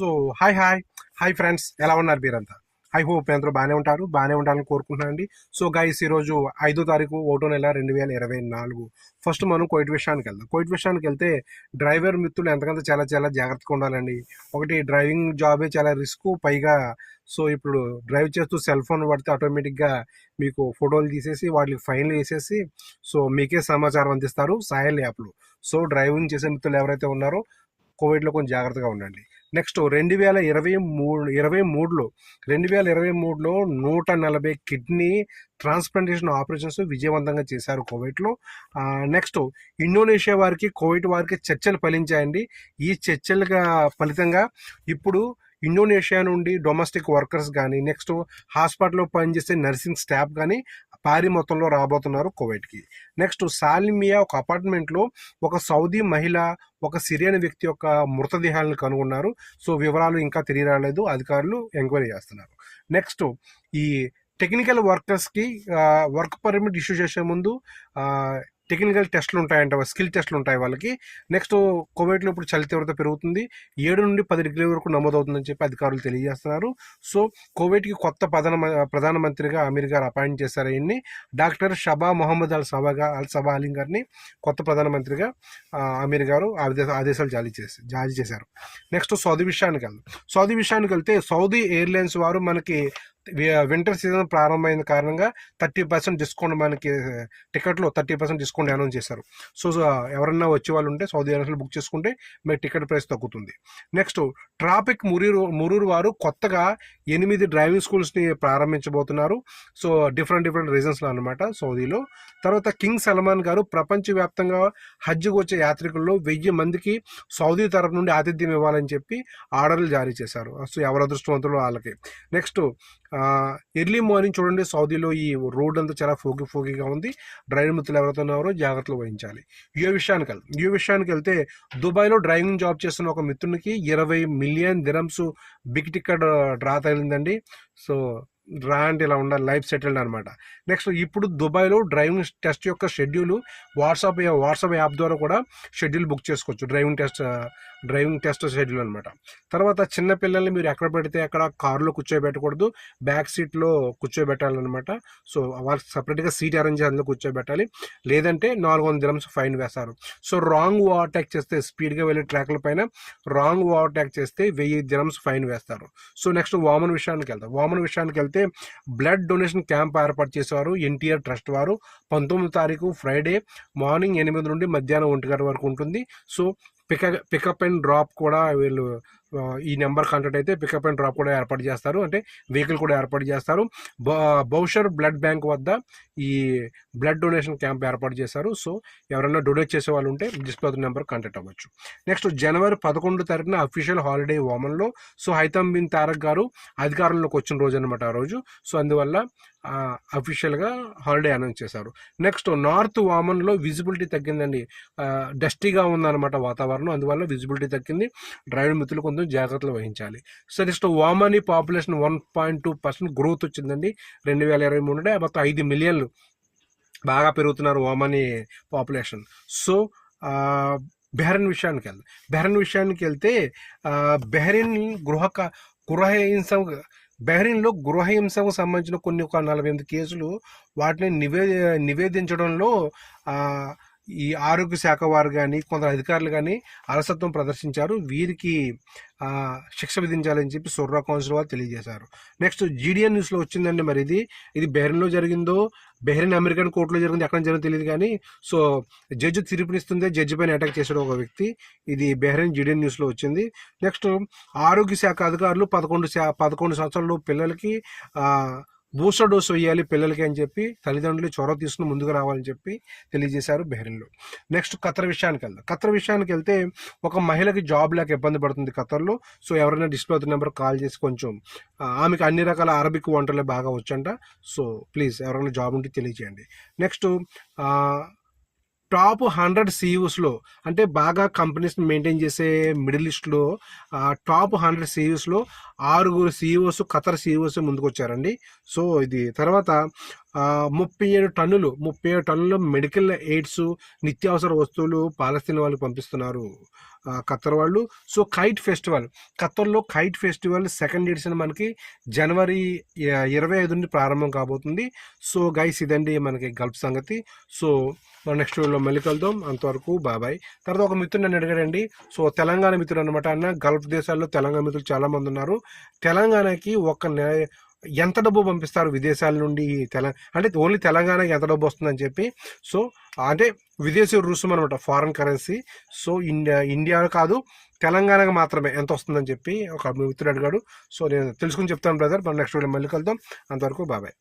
So hi hi. Hi friends. ఎలా ఉన్నారు మీరంతా? ఐ హోప్ అందరూ బాగానే ఉంటారు. బాగానే ఉండాలని కోరుకుంటున్నాను అండి సో గైస్ ఈరోజు ఐదో తారీఖు ఒకటో నెల రెండు వేల ఇరవై నాలుగు. ఫస్ట్ మనం కోయిట్ విషయానికి వెళ్దాం. కోయిట్ విషయానికి వెళ్తే డ్రైవర్ మిత్రులు ఎంతకంత చాలా చాలా జాగ్రత్తగా ఉండాలండి. ఒకటి డ్రైవింగ్ జాబే చాలా రిస్క్. పైగా సో ఇప్పుడు డ్రైవ్ చేస్తూ సెల్ ఫోన్ పడితే ఆటోమేటిక్గా మీకు ఫోటోలు తీసేసి వాటికి ఫైన్లు వేసేసి సో మీకే సమాచారం అందిస్తారు. సాయల్ యాప్లు. సో డ్రైవింగ్ చేసే మిత్రులు ఎవరైతే ఉన్నారో కోవిడ్లో కొంచెం జాగ్రత్తగా ఉండండి. నెక్స్ట్ రెండు వేల ఇరవై మూడు ఇరవై మూడులో రెండు వేల ఇరవై మూడులో నూట నలభై కిడ్నీ ట్రాన్స్ప్లాంటేషన్ ఆపరేషన్స్ విజయవంతంగా చేశారు కోవిడ్లో. నెక్స్ట్ ఇండోనేషియా వారికి కోవిడ్ వారికి చర్చలు ఫలించాయండి. ఈ చర్చలుగా ఫలితంగా ఇప్పుడు ఇండోనేషియా నుండి డొమెస్టిక్ వర్కర్స్ కానీ నెక్స్ట్ హాస్పిటల్లో పనిచేసే నర్సింగ్ స్టాఫ్ కానీ భారీ మొత్తంలో రాబోతున్నారు కోవిడ్కి నెక్స్ట్ సాలిమియా ఒక అపార్ట్మెంట్లో ఒక సౌదీ మహిళ ఒక సిరియన్ వ్యక్తి యొక్క మృతదేహాలను కనుగొన్నారు. సో వివరాలు ఇంకా తెలియరాలేదు. అధికారులు ఎంక్వైరీ చేస్తున్నారు. నెక్స్ట్ ఈ టెక్నికల్ వర్కర్స్కి వర్క్ పర్మిట్ ఇష్యూ చేసే ముందు టెక్నికల్ టెస్ట్లు ఉంటాయంట స్కిల్ టెస్ట్లు ఉంటాయి వాళ్ళకి. నెక్స్ట్ కోవిడ్లో ఇప్పుడు చలి తీవ్రత పెరుగుతుంది. ఏడు నుండి పది డిగ్రీ వరకు నమోదవుతుందని చెప్పి అధికారులు తెలియజేస్తున్నారు. సో కోవిడ్కి కొత్త ప్రధాన ప్రధానమంత్రిగా అమీర్ గారు అపాయింట్ చేశారు ఆయన్ని. డాక్టర్ షబా మొహమ్మద్ అల్ సబాగా అల్ సబా అలీం గారిని కొత్త ప్రధానమంత్రిగా అమీర్ గారు ఆదేశ ఆదేశాలు జారీ చేసి జారీ చేశారు. నెక్స్ట్ సౌదీ విషయానికి వెళ్దాం సౌదీ విషయానికి వెళ్తే సౌదీ ఎయిర్లైన్స్ వారు మనకి వింటర్ సీజన్ ప్రారంభమైన కారణంగా థర్టీ పర్సెంట్ డిస్కౌంట్ మనకి టికెట్లో థర్టీ పర్సెంట్ డిస్కౌంట్ అనౌన్స్ చేశారు. సో ఎవరన్నా వచ్చే వాళ్ళు ఉంటే సౌదీ అరేబియాలో బుక్ చేసుకుంటే మీకు టికెట్ ప్రైస్ తగ్గుతుంది. నెక్స్ట్ ట్రాఫిక్ మురూరు మురూరు వారు కొత్తగా ఎనిమిది డ్రైవింగ్ స్కూల్స్ని ప్రారంభించబోతున్నారు. సో డిఫరెంట్ డిఫరెంట్ రీజన్స్లో అనమాట సౌదీలో. తర్వాత కింగ్ సల్మాన్ గారు ప్రపంచవ్యాప్తంగా హజ్కి వచ్చే యాత్రికుల్లో వెయ్యి మందికి సౌదీ తరపు నుండి ఆతిథ్యం ఇవ్వాలని చెప్పి ఆర్డర్లు జారీ చేశారు. సో ఎవరు అదృష్టవంతులు వాళ్ళకి. నెక్స్ట్ ఎర్లీ మార్నింగ్ చూడండి సౌదీలో ఈ రోడ్ అంతా చాలా ఫోగి ఫోగిగా ఉంది. డ్రైవర్ మిత్రులు ఎవరైతే ఉన్నారో జాగ్రత్తలు వహించాలి. యూ విషయానికి వెళ్తాం యూ విషయానికి వెళ్తే దుబాయ్లో డ్రైవింగ్ జాబ్ చేస్తున్న ఒక మిత్రునికి ఇరవై million dirhams big ticket draw తగిలిందండి. So రా అంటే ఇలా ఉండాలి లైఫ్ సెటిల్డ్ అనమాట నెక్స్ట్ ఇప్పుడు దుబాయ్లో డ్రైవింగ్ టెస్ట్ యొక్క షెడ్యూల్ వాట్సాప్ వాట్సాప్ యాప్ ద్వారా కూడా షెడ్యూల్ బుక్ చేసుకోవచ్చు. Driving test driving test schedule అనమాట తర్వాత చిన్న పిల్లల్ని మీరు ఎక్కడ పెడితే అక్కడ కారులో కూర్చోబెట్టకూడదు బ్యాక్ సీట్లో కూర్చోబెట్టాలన్నమాట. సో వాళ్ళకి సపరేట్గా సీట్ అరేంజ్ అందులో కూర్చోబెట్టాలి. లేదంటే నాలుగు వందల దిరమ్స్ ఫైన్ వేస్తారు. సో రాంగ్ ఓవర్టేక్ చేస్తే స్పీడ్గా వెళ్ళే ట్రాక్ల పైన రాంగ్ ఓవర్టేక్ చేస్తే వెయ్యి దిరమ్స్ ఫైన్ వేస్తారు. సో నెక్స్ట్ వామన్ విషయానికి వెళ్తాం వామన్ విషయానికి వెళ్తే బ్లడ్ డొనేషన్ క్యాంప్ ఏర్పాటు చేసేవారు ఎన్టీఆర్ ట్రస్ట్ వారు. పంతొమ్మిది తారీఖు ఫ్రైడే మార్నింగ్ ఎనిమిది నుండి మధ్యాహ్నం ఒంటి గంట వరకు ఉంటుంది. So pick pickup and drop కూడా వీళ్ళు ఈ నెంబర్ కాంటాక్ట్ అయితే పికప్ అండ్ డ్రాప్ కూడా ఏర్పాటు చేస్తారు. అంటే వెహికల్ కూడా ఏర్పాటు చేస్తారు. బ- బౌషర్ బ్లడ్ బ్యాంక్ వద్ద ఈ బ్లడ్ డొనేషన్ క్యాంప్ ఏర్పాటు చేశారు. సో ఎవరైనా డొనేట్ చేసే వాళ్ళు ఉంటే డిస్ప్లే నెంబర్ కాంటాక్ట్ అవ్వచ్చు. నెక్స్ట్ జనవరి పదకొండు తారీఖున అఫీషియల్ హాలిడే ఓమన్లో సో హైతమ్ బిన్ తారక్ గారు అధికారంలోకి వచ్చిన రోజు అనమాట ఆ రోజు. సో అందువల్ల అఫీషియల్గా హాలిడే అనౌన్స్ చేశారు. నెక్స్ట్ నార్త్ వామన్లో విజిబిలిటీ తగ్గిందండి. డస్టీగా ఉందన్నమాట వాతావరణం. అందువల్ల విజిబిలిటీ తగ్గింది. డ్రైవర్ మిత్రులు కొంచెం జాగ్రత్తలు వహించాలి. So next వామని population one point two percent growth వచ్చిందండి. రెండు వేల ఇరవై మూడు మొత్తం ఐదు మిలియన్లు బాగా పెరుగుతున్నారు ఓమని పాపులేషన్ సో ఆ, బెహ్రెన్ విషయానికి వెళ్దాం. బెహ్రెన్ విషయానికి వెళ్తే ఆ, బెహ్రెన్ గృహ గృహహింస బెహ్రెన్లో గృహహింసకు సంబంధించిన కొన్ని ఒక నలభై ఎనిమిది కేసులు వాటిని నివే నివేదించడంలో ఈ ఆరోగ్య శాఖ వారు కానీ కొందరు అధికారులు కానీ అలసత్వం ప్రదర్శించారు. వీరికి శిక్ష విధించాలని చెప్పి సొర్రా కౌన్సిల్ వారు తెలియజేశారు. నెక్స్ట్ జీడిఎన్ న్యూస్లో వచ్చిందండి మరి ఇది. ఇది బెహ్రెన్లో జరిగిందో బెహ్రెన్ అమెరికన్ కోర్టులో జరిగింది ఎక్కడ జరిగిందో తెలియదు కానీ సో జడ్జి తీర్పునిస్తుందే జడ్జి పైన అటాక్ చేశాడు ఒక వ్యక్తి. ఇది బెహ్రెన్ జీడిఎన్ న్యూస్లో వచ్చింది. నెక్స్ట్ ఆరోగ్య శాఖ అధికారులు పదకొండు శా పదకొండు సంవత్సరాలు పిల్లలకి బూస్టర్ డోస్ వేయాలి పిల్లలకి అని చెప్పి తల్లిదండ్రులు చొరవ తీసుకుని ముందుకు రావాలని చెప్పి తెలియజేశారు బెహ్రెన్లో. నెక్స్ట్ ఖతర్ విషయానికి వెళ్దాం. ఖతర్ విషయానికి వెళ్తే ఒక మహిళకి జాబ్ లేక ఇబ్బంది పడుతుంది ఖతర్లో. సో ఎవరైనా డిస్ప్లే అవుతున్న నెంబర్ కాల్ చేసి కొంచెం ఆమెకు అన్ని రకాల అరబిక్ వంటలే బాగా వచ్చంట. సో ప్లీజ్ ఎవరైనా జాబ్ ఉంటే తెలియజేయండి. నెక్స్ట్ టాప్ హండ్రెడ్ సిఇఓస్లో అంటే బాగా కంపెనీస్ని మెయింటైన్ చేసే మిడిల్ లిస్ట్లో టాప్ హండ్రెడ్ సిఇఓస్లో ఆరుగురు సిఇఓస్ ఖతర్ సిఇఓస్ ముందుకు వచ్చారండి సో ఇది తర్వాత ముప్పై ఏడు టన్నులు ముప్పై ఏడు టన్నుల మెడికల్ ఎయిడ్స్ నిత్యావసర వస్తువులు పాలస్తీన్ వాళ్ళకి పంపిస్తున్నారు. ఖత్తర్ వాళ్ళు. So kite festival. ఖత్తర్లో kite festival second edition మనకి జనవరి ఇరవై ఐదు నుండి ప్రారంభం కాబోతుంది. సో గైస్ ఇదండి మనకి గల్ఫ్ సంగతి. సో మన నెక్స్ట్ వీడియోలో మళ్ళీ కలుద్దాం. అంతవరకు బాబాయ్ తర్వాత ఒక మిత్రుడు నన్ను అడిగాడండి. సో తెలంగాణ మిత్రుడు అనమాట అన్న. గల్ఫ్ దేశాల్లో తెలంగాణ మిత్రులు చాలామంది ఉన్నారు. తెలంగాణకి ఒక ఎంత డబ్బు పంపిస్తారు విదేశాల నుండి తెలంగాణ అంటే ఓన్లీ తెలంగాణకి ఎంత డబ్బు వస్తుందని చెప్పి సో అంటే విదేశీ రుసుము అనమాట foreign currency so India India కాదు తెలంగాణకు మాత్రమే ఎంత వస్తుందని చెప్పి ఒక మిత్రుడు అడిగాడు. సో నేను తెలుసుకుని చెప్తాను బ్రదర్. మనం నెక్స్ట్ వీడియో మళ్ళీ కలుద్దాం. అంతవరకు బాబాయ్